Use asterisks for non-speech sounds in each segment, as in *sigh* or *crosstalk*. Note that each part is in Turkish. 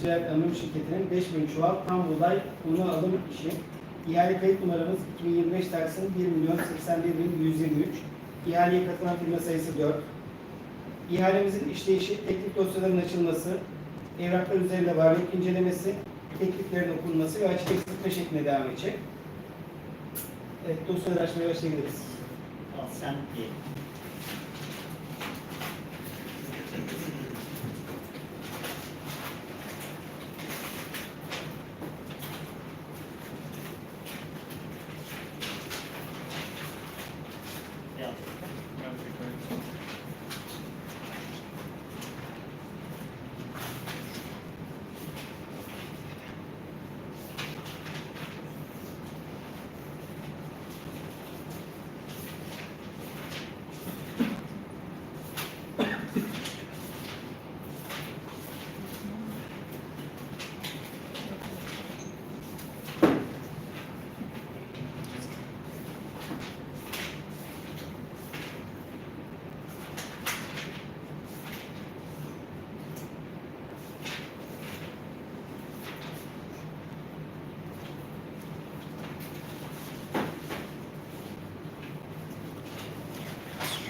Ticaret Anonim Şirketi'nin 5000 çuval tam buğday unu alım işi. İhale kayıt numaramız 2025 Taksim 1 milyon 81 bin 123. İhaleye katılan firma sayısı 4. İhalemizin işleyişi, teklif dosyalarının açılması, evraklar üzerinde varlık incelemesi, tekliflerin okunması ve açık eksiltme şeklinde devam edecek. Evet, dosyaları açmaya başlayabiliriz. Sen ye.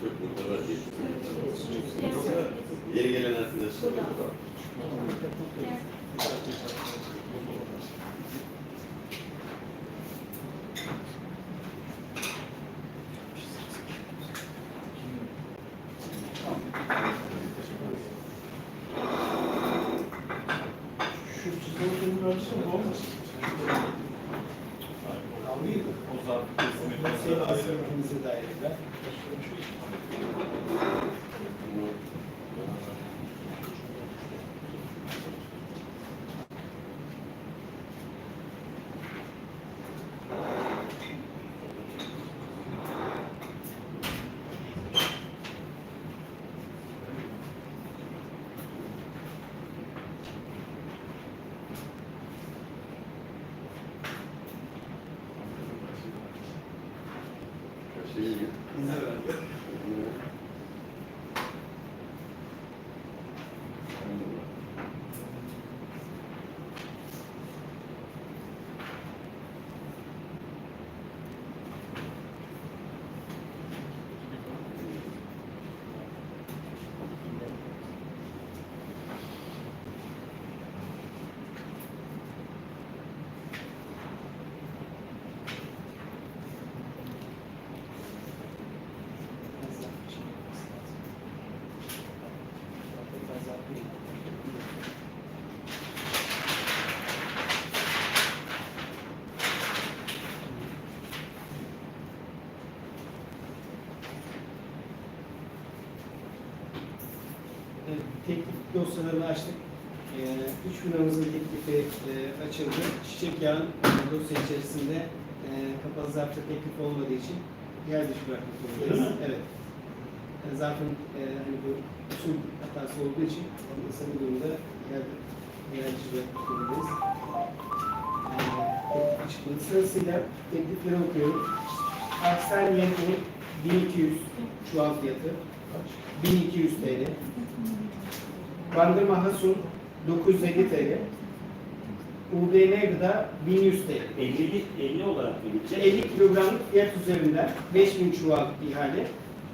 Çok bunlara Yeni gelen arkadaşlar. Ölçüsü mü olmasın? Almayı? O zaman kesin Dosyayı 失礼します。Dosyalarını açtık. E, üç firmamızın teklifi e, açıldı. Çiçek yağın e, dosya içerisinde e, kapalı zarfta teklif olmadığı için yer dışı bırakmak zorundayız. Evet. E, zarfın e, hani bu usul hatası olduğu için bir durumda yer, yer dışı bırakmak zorundayız. E, teklif. Sırasıyla teklifleri okuyorum. Aksel Yent'in 1200 çuval fiyatı. 1200 TL. Bandırma Hasun 950 TL. UBM Gıda 1100 TL. 50, 50 olarak mı gidecek? 50 kilogramlık fiyat üzerinden 5000 çuval ihale.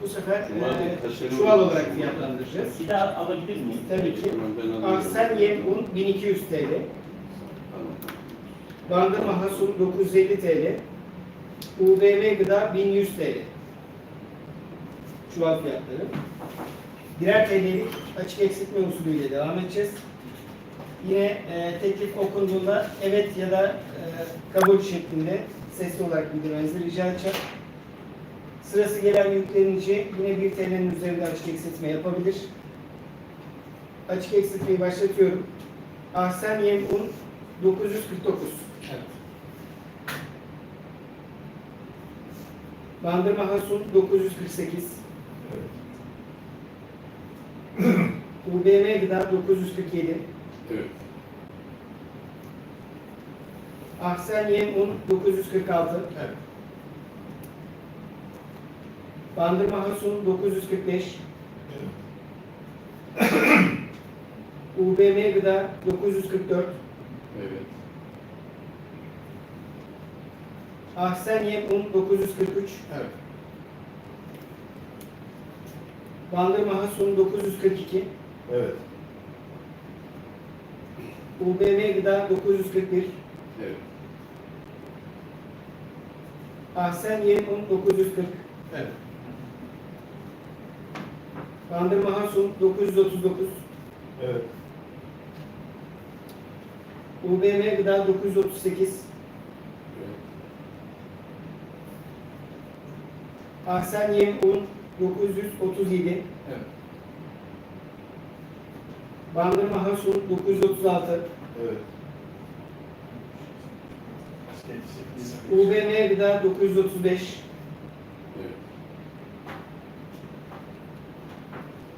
Bu sefer Çuval değil, e, taşları çuval olarak fiyatlandıracağız. Bir daha alabilir miyim? Tabii ki. Alıyorum. Arsel Yem Un 1200 TL. Bandırma Hasun 950 TL. UBM Gıda 1100 TL. Çuval fiyatları. Birer TL'lik açık eksiltme usulüyle devam edeceğiz. Yine e, teklif okunduğunda evet ya da e, kabul şeklinde sesli olarak bildirmenizi rica edeceğim. Sırası gelen yüklenici yine 1 TL'nin üzerinde açık eksiltme yapabilir. Açık eksiltmeyi başlatıyorum. Ahsen Yem Un 949. Evet. Bandırma Hasun 948. UBM Gıda 947. Evet. Ahsen Yem Un 946. Evet. Bandırma Hasun 945. UBM Gıda 944. Evet. *coughs* Ahsen Yem Un 943. Evet. Bandırma Hasun 942. Evet. UBM Gıda 941. Evet. Ahsen Yem Un 940. Evet. Bandırma Hasun 939. Evet. UBM Gıda 938. Evet. Ahsen Yem Un 937. Evet. Bandırma Hasun 936. Evet. UBM Gıda 935. Evet.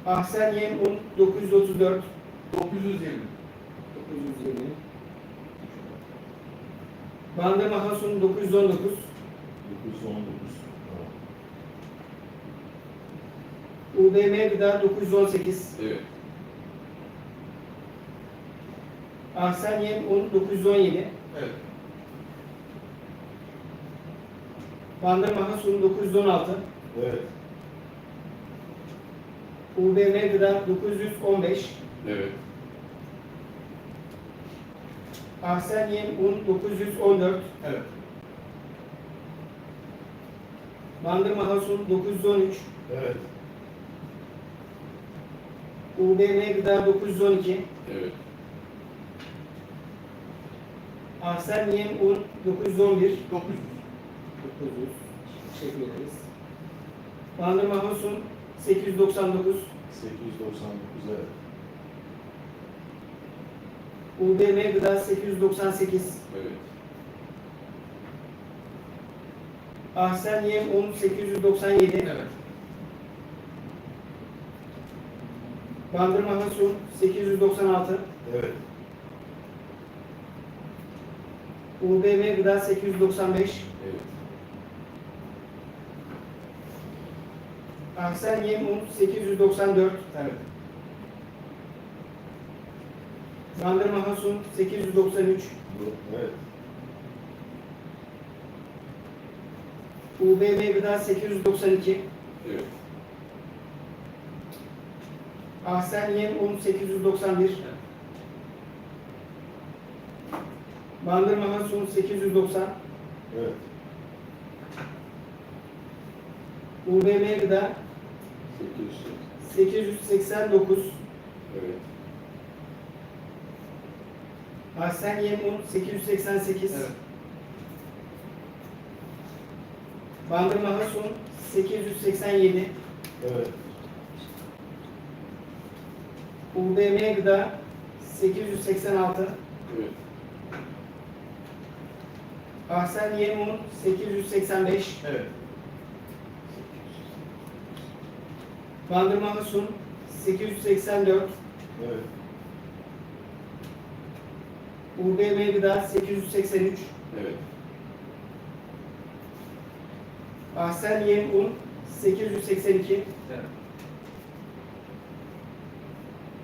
Ahsen Yem Un 934. 920. 920. Bandırma Hasun 919. 919. UBM Gıda 918. Evet. Ahsen Yem Un 917. Evet. Bandırma Hasun 916. Evet. UBM Gıda 915. Evet. Ahsen Yem Un 914. Evet. Bandırma Hasun 913. Evet. UBM Gıda 912. Evet. Ahsen Yem Un 911. 900. 900. Teşekkür ederiz. Bandırma Hasun 899. 899 evet. UBM Gıda 898. Evet. Ahsen Yem Un 897. Evet. Bandırma Hasun 896. Evet. UBM Gıda 895. Evet. Ahsen Yem Un 894. Evet. Bandırma Hasun 893. Evet. UBM Gıda 892. Evet. Ahsen Yem Un 891. Bandırma Hasun 890. Evet. UBM Gıda 800. 889. Evet. Ahsen Yem Un 888. Evet. Bandırma Hasun 887. Evet. UBM Gıda 886. Evet. Ahsen Yemun 885. Evet. Bandırma Hasun 884. Evet. UBM Gıda 883. Evet. Ahsen Yem Un 882. Evet.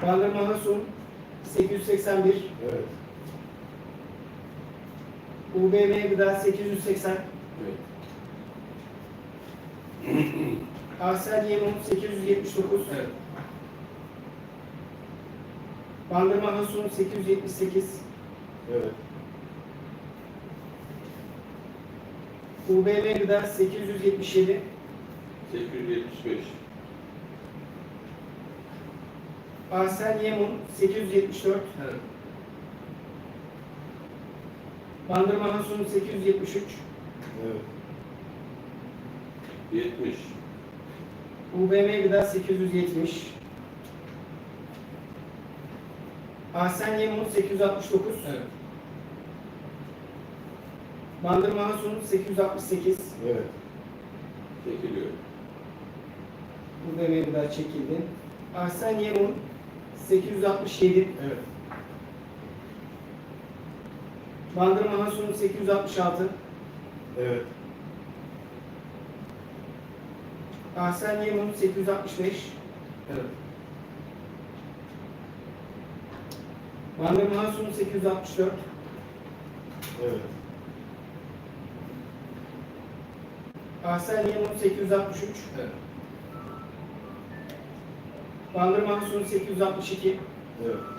Bandırma Hasun 881. Evet. UBM Gıda 880. Evet. Ahsen Yem Un 879. Evet. Bandırma Hasun 878. Evet. UBM Gıda 877. 875. Ahsen Yemun 874. Evet. Bandırma Hasun 873. Evet. 70. UBM Gıda 870. Ahsen Yemun 869. Evet. Bandırma Hasun 868. Evet. Çekiliyor. UBM Gıda çekildi. Ahsen Yemun 867. Evet. Bandırma Hasun 866. Evet. Ahsen Yemun 865. Evet. Bandırma Hasun 864. Evet. Ahsen Yemun 863. Evet. Bandırma Hasun 862. Evet.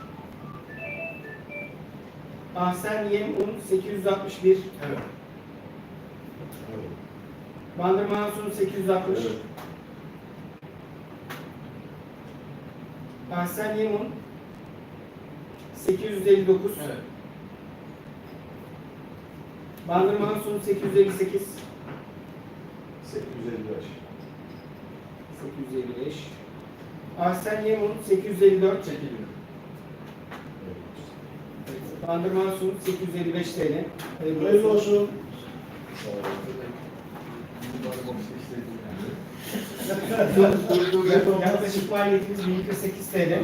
Ahsen Yemun 861. Evet. Bandırma Hasun 860. Evet. Ahsen Yemun 859. Evet. Bandırma Hasun 858. 855. 855. Ahsen Yemun 854. Çekiliyor. Bandırma Hasun 855 TL. Hayırlı olsun. Yaklaşık maliyetimiz 1048 TL.